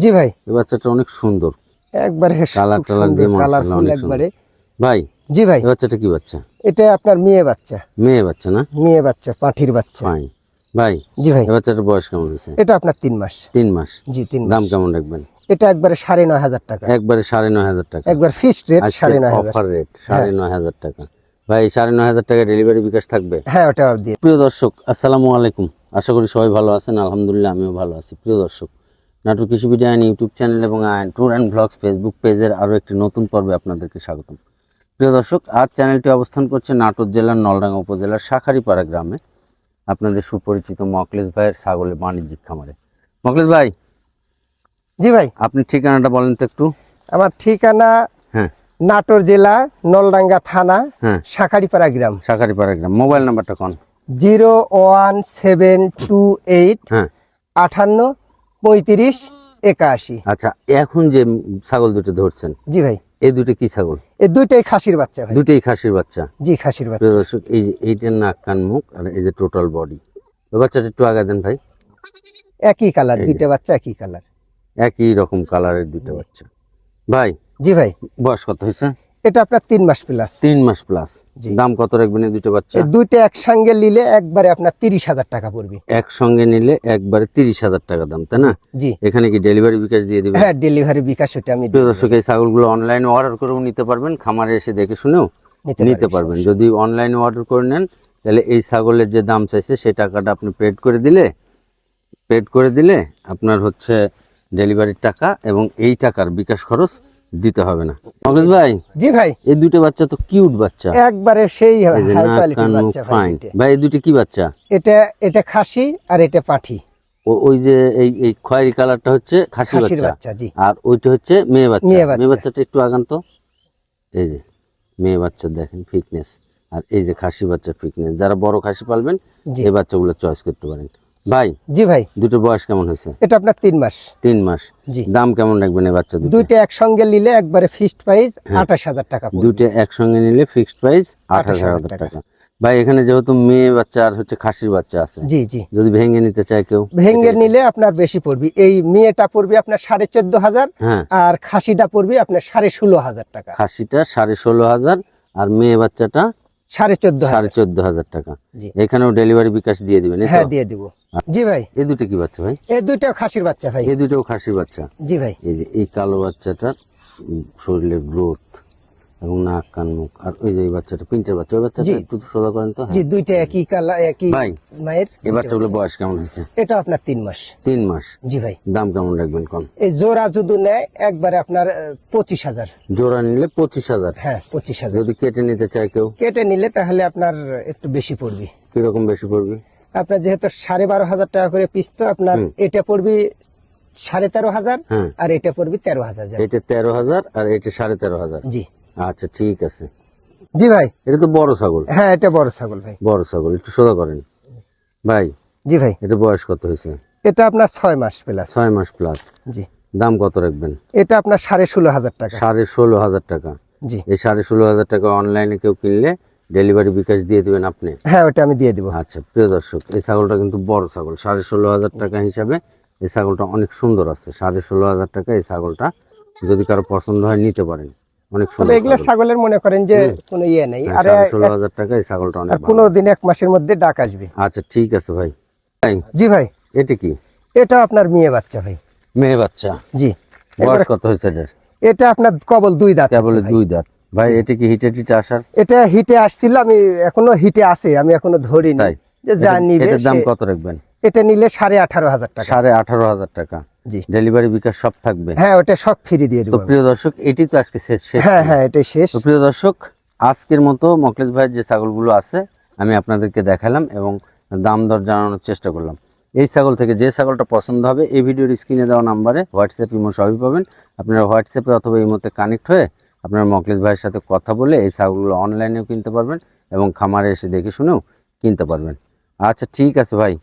জি ভাই। এই বাচ্চাটা অনেক সুন্দর। একবারে কালার টালার দিয়ে মাশাআল্লাহ কালারফুল একবারে। ভাই জি ভাই। এই বাচ্চাটা কি বাচ্চা? এটা আপনার মেয়ে বাচ্চা। মেয়ে বাচ্চা না? মেয়ে বাচ্চা পাঠির বাচ্চা। ফাইন ভাই জি ভাই। এই বাচ্চাটার বয়স কেমন হয়েছে? এটা আপনার তিন মাস। তিন মাস। জি তিন দাম কেমন রাখবেন? এটা একবারে সাড়ে নয় হাজার টাকা। একবারে সাড়ে নয় হাজার টাকা। একবার ফিক্সড রেট সাড়ে নয় হাজার। অফার রেট সাড়ে নয় হাজার টাকা। ভাই সাড়ে নয় হাজার টাকা ডেলিভারি বিকাশ থাকবে? হ্যাঁ ওটা দিয়ে। প্রিয় দর্শক আসসালামু আলাইকুম। আশা করি সবাই ভালো আছেন। আলহামদুলিল্লাহ আমিও ভালো আছি। প্রিয় দর্শক নাটক কৃষি আইন ইউটিউব চ্যানেল এবং ট্যুর অ্যান্ড ব্লগস ফেসবুক পেজের আরও একটি নতুন পর্বে আপনাদেরকে স্বাগতম। প্রিয় দর্শক আজ চ্যানেলটি অবস্থান করছে নাটোর জেলার নলডাঙ্গা উপজেলার শাখারিপাড়া গ্রামে। আপনাদের সুপরিচিত মকলেশ ভাইয়ের ছাগলের বাণিজ্যিক খামারে। মকলেশ ভাই জি ভাই। আপনি ঠিকানাটা বলেন তো একটু। আমার ঠিকানা হ্যাঁ। নাটোর জেলা নলডাঙ্গা থানা হ্যাঁ। শাখারিপাড়া গ্রাম। শাখারিপাড়া গ্রাম। মোবাইল নাম্বারটা কোন? Zero one seven two eight হ্যাঁ। আটান্ন পঁয়ত্রিশ একাশি। আচ্ছা এখন যে ছাগল দুটো ধরছেন জি ভাই। এই দুটো কি ছাগল? এই দুইটাই খাসির বাচ্চা ভাই। দুটোই খাসির বাচ্চা? জি খাসির বাচ্চা। দর্শক এই যে এইটার নাক কান মুখ আর এই যে টোটাল বডি ওই বাচ্চাটা একটু আগা দেন ভাই। একই কালার দুইটা বাচ্চা একই কালার একই রকম কালারের দুটো বাচ্চা। ভাই জি ভাই। বয়স কত হয়েছে? এটা আপনার তিন মাস প্লাস তিন মাস প্লাস দাম কত রাখবেন দুটো বাচ্চা? দুইটা একসঙ্গে নিলে একবারে আপনার তিরিশ হাজার টাকা পড়বে। একসঙ্গে নিলে একবারে তিরিশ হাজার টাকা দাম তাই না? জি। এখানে কি ডেলিভারি বিকাশ দিয়ে দিবেন? হ্যাঁ ডেলিভারি বিকাশ ওটা আমি দর্শক এই ছাগলগুলো অনলাইনে অর্ডার করেও নিতে পারবেন খামারে এসে দেখে শুনেও নিতে নিতে পারবেন। যদি অনলাইনে অর্ডার করে নেন তাহলে এই ছাগলের যে দাম চাইছে সেই টাকাটা আপনি পেড করে দিলে পেড করে দিলে আপনার হচ্ছে ডেলিভারির টাকা এবং এই টাকার বিকাশ খরচ দিতে হবে না। মগজ ভাই জি ভাই। এই দুটো বাচ্চা তো কিউট বাচ্চা। একবারে সেই হাই কোয়ালিটির বাচ্চা ভাই ভাই এই দুটো কি বাচ্চা? এটা এটা খাসি আর এটা পাঠি। ওই যে এই এই খয়েরি কালারটা হচ্ছে খাসি বাচ্চা। আর ওইটা হচ্ছে মেয়ে বাচ্চা। মেয়ে বাচ্চা। মেয়ে বাচ্চাটা একটু আগান তো। এই যে মেয়ে বাচ্চা দেখেন ফিটনেস আর এই যে খাসি বাচ্চা ফিটনেস যারা বড় খাসি পালবেন এই বাচ্চাগুলো চয়েস করতে পারেন। ভাই জি ভাই। দুটো বয়স কেমন হয়েছে? এটা আপনার তিন মাস। তিন মাস। জি। দাম কেমন রাখবেন এই বাচ্চা দুটো দুইটা একসঙ্গে নিলে একবারে ফিক্সড প্রাইস আঠাশ হাজার টাকা। দুটো একসঙ্গে নিলে ফিক্সড প্রাইস আঠাশ হাজার টাকা। ভাই এখানে যেহেতু মেয়ে বাচ্চা আর হচ্ছে খাসির বাচ্চা আছে জি জি। যদি ভেঙে নিতে চায় কেউ ভেঙে নিলে আপনার বেশি পড়বে। এই মেয়েটা পড়বে আপনার সাড়ে চোদ্দ হাজার হ্যাঁ। আর খাসিটা পড়বে আপনার সাড়ে ষোলো হাজার টাকা। খাসিটা সাড়ে ষোলো হাজার আর মেয়ে বাচ্চাটা সাড়ে চোদ্দ সাড়ে চোদ্দ হাজার টাকা। এখানেও ডেলিভারি বিকাশ দিয়ে দিবেন হ্যাঁ দিয়ে দিব। জি ভাই। এই দুটো কি বাচ্চা ভাই? এই দুইটাও খাসির বাচ্চা ভাই। এই দুটো খাসির বাচ্চা। জি ভাই। এই যে এই কালো বাচ্চাটার শরীরের গ্রোথ এবং নাক কান মুখ আর ওই যে এই বাচ্চাটা বাচ্চা ওই বাচ্চাটা জি। একটু সোজা করেন তো? জি হ্যাঁ দুইটা একই কালার একই ভাই মায়ের। এই বাচ্চাগুলো বয়স কেমন হয়েছে? এটা আপনার তিন মাস। তিন মাস। জি ভাই। দাম কেমন রাখবেন কোন? এই জোড়া যদি নেয় একবারে আপনার পঁচিশ হাজার। জোড়া নিলে পঁচিশ হাজার? হ্যাঁ পঁচিশ হাজার। যদি কেটে নিতে চায় কেউ? কেটে নিলে তাহলে আপনার একটু বেশি পড়বে। কীরকম বেশি পড়বে? আপনার যেহেতু সাড়ে বারো হাজার টাকা করে পিস তো আপনার এটা পড়বে সাড়ে তেরো হাজার হ্যাঁ। আর এটা পড়বে তেরো হাজার। এটা তেরো হাজার আর এটা সাড়ে তেরো হাজার। জি। আচ্ছা ঠিক আছে। জি ভাই। এটা তো বড় ছাগল। হ্যাঁ এটা বড় ছাগল ভাই। বড় ছাগল একটু সোজা করেন। ভাই জি ভাই। এটা বয়স কত হয়েছে? এটা আপনার ছয় মাস প্লাস ছয় মাস প্লাস জি। দাম কত রাখবেন? এটা আপনার সাড়ে ষোলো হাজার টাকা। সাড়ে ষোলো হাজার টাকা। জি। এই সাড়ে ষোলো হাজার টাকা অনলাইনে কেউ কিনলে ডেলিভারি বিকাশ দিয়ে দিবেন আপনি? হ্যাঁ ওটা আমি দিয়ে দিব। আচ্ছা প্রিয় দর্শক এই ছাগলটা কিন্তু বড় ছাগল। সাড়ে ষোলো হাজার টাকা হিসাবে এই ছাগলটা অনেক সুন্দর আছে। সাড়ে ষোলো হাজার টাকা এই ছাগলটা যদি কারও পছন্দ হয় নিতে পারেন। অনেক সুন্দর এগুলো ছাগলের মনে করেন যে কোনো ইয়ে নেই। হ্যাঁ, আর ষোলো হাজার টাকা এই ছাগলটা অনেক পনেরো দিন এক মাসের মধ্যে ডাক আসবে। আচ্ছা ঠিক আছে ভাই। ভাই জি ভাই। এটা কি? এটা আপনার মেয়ে বাচ্চা ভাই। মেয়ে বাচ্চা? জি। বয়স কত হয়েছে এটার? এটা আপনার কবল দুই দাঁত আছে কেবল দুই দাঁত। ভাই এটা কি হিটে টিটে আসার? এটা হিটে আসছিল আমি এখনও হিটে আছে আমি এখনও ধরি নাই যে যা এটা- নিবে এটার দাম কত রাখবেন? এটা নিলে সাড়ে আঠারো হাজার টাকা। সাড়ে আঠারো হাজার টাকা। জি। ডেলিভারি বিকাশ সব থাকবে। হ্যাঁ ওটা সব ফ্রি দিয়ে দেবো। প্রিয় দর্শক এটি তো আজকে শেষ শেষ হ্যাঁ হ্যাঁ এটাই শেষ। তো প্রিয় দর্শক আজকের মতো মকলেশ ভাইয়ের যে ছাগলগুলো আছে আমি আপনাদেরকে দেখালাম এবং দাম দর জানানোর চেষ্টা করলাম। এই ছাগল থেকে যে ছাগলটা পছন্দ হবে এই ভিডিওর স্ক্রিনে দেওয়া নাম্বারে হোয়াটসঅ্যাপ ইমো সবই পাবেন। আপনারা হোয়াটসঅ্যাপে অথবা ইমোতে কানেক্ট হয়ে আপনারা মকলেশ ভাইয়ের সাথে কথা বলে এই ছাগলগুলো অনলাইনেও কিনতে পারবেন এবং খামারে এসে দেখে শুনেও কিনতে পারবেন। আচ্ছা ঠিক আছে ভাই।